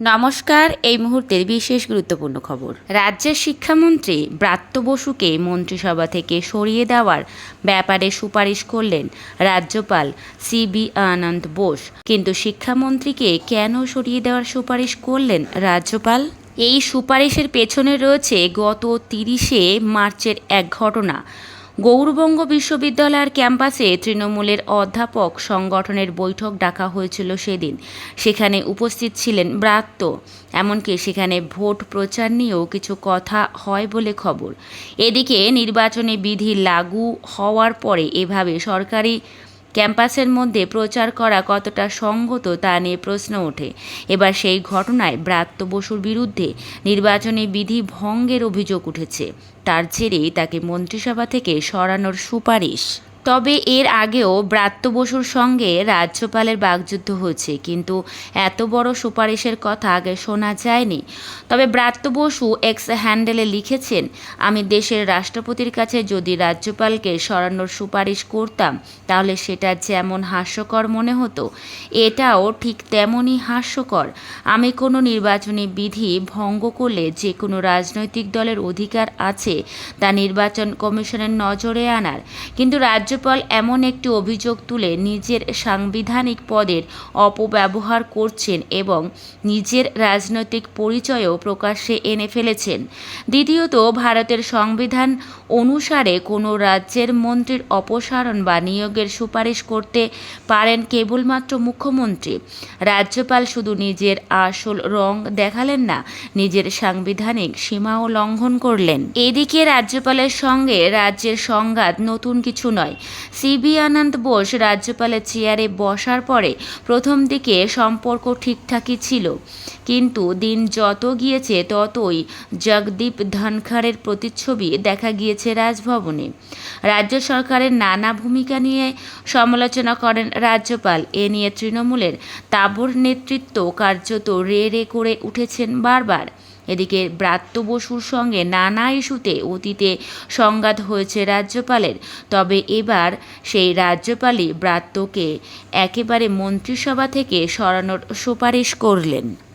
নমস্কার, এই মুহূর্তের বিশেষ গুরুত্বপূর্ণ খবর। রাজ্যের শিক্ষামন্ত্রী ব্রাত্য বসুকে মন্ত্রিসভা থেকে সরিয়ে দেওয়ার ব্যাপারে সুপারিশ করলেন রাজ্যপাল সি বি আনন্দ বোস। কিন্তু শিক্ষামন্ত্রীকে কেন সরিয়ে দেওয়ার সুপারিশ করলেন রাজ্যপাল? এই সুপারিশের পেছনে রয়েছে গত তিরিশে মার্চের এক ঘটনা। গৌরবঙ্গ বিশ্ববিদ্যালয়ের ক্যাম্পাসে তৃণমূলের অধ্যাপক সংগঠনের বৈঠক ডাকা হয়েছিল সেদিন। সেখানে উপস্থিত ছিলেন ব্রাত্য। এমনকি সেখানে ভোট প্রচার নিয়েও কিছু কথা হয় বলে খবর। এদিকে নির্বাচনী বিধি লাগু হওয়ার পরে এভাবে সরকারি ক্যাম্পাসের মধ্যে প্রচার করা কতটা সঙ্গত তা নিয়ে প্রশ্ন ওঠে। এবার সেই ঘটনায় ব্রাত্য বসুর বিরুদ্ধে নির্বাচনী বিধি ভঙ্গের অভিযোগ উঠেছে। তার জেরেই তাকে মন্ত্রিসভা থেকে সরানোর সুপারিশ। তবে এর আগেও ব্রাত্য বসুর সঙ্গে রাজ্যপালের বাগযুদ্ধ হয়েছে, কিন্তু এত বড় সুপারিশের কথা আগে শোনা যায়নি। তবে ব্রাত্য বসু এক্স হ্যান্ডেলে লিখেছেন, আমি দেশের রাষ্ট্রপতির কাছে যদি রাজ্যপালকে সরানোর সুপারিশ করতাম, তাহলে সেটা যেমন হাস্যকর মনে হতো, এটাও ঠিক তেমনই হাস্যকর। আমি কোনো নির্বাচনী বিধি ভঙ্গ করলে যে কোনো রাজনৈতিক দলের অধিকার আছে, তা নির্বাচন কমিশনের নজরে আনার। কিন্তু রাজ্যপাল এমন একটি অভিযোগ তুলে নিজের সাংবিধানিক পদের অপব্যবহার করছেন এবং নিজের রাজনৈতিক পরিচয়ও প্রকাশ্যে এনে ফেলেছেন। দ্বিতীয়ত, ভারতের সংবিধান অনুসারে কোনো রাজ্যের মন্ত্রীর অপসারণ বা নিয়োগের সুপারিশ করতে পারেন কেবলমাত্র মুখ্যমন্ত্রী। রাজ্যপাল শুধু নিজের আসল রং দেখালেন না, নিজের সাংবিধানিক সীমাও লঙ্ঘন করলেন। এদিকে রাজ্যপালের সঙ্গে রাজ্যের সংঘাত নতুন কিছু নয় সিবি আনন্দ বোস রাজ্যপালের চেয়ারে বসার পরে প্রথম দিকে সম্পর্ক ঠিকঠাকই ছিল। কিন্তু দিন যত গিয়েছে ততই জগদীপ ধনখড়ের প্রতিচ্ছবি দেখা গিয়েছে রাজভবনে। রাজ্য সরকারের নানা ভূমিকা নিয়ে সমালোচনা করেন রাজ্যপাল। এ নিয়ে তৃণমূলের তাবর নেতৃত্ব কার্যত রে রে করে উঠেছেন বারবার। এদিকে ব্রাত্য বসুর সঙ্গে নানা ইস্যুতে অতীতে সংঘাত হয়েছে রাজ্যপালের। তবে এবার সেই রাজ্যপালই ব্রাত্যকে একেবারে মন্ত্রিসভা থেকে সরানোর সুপারিশ করলেন।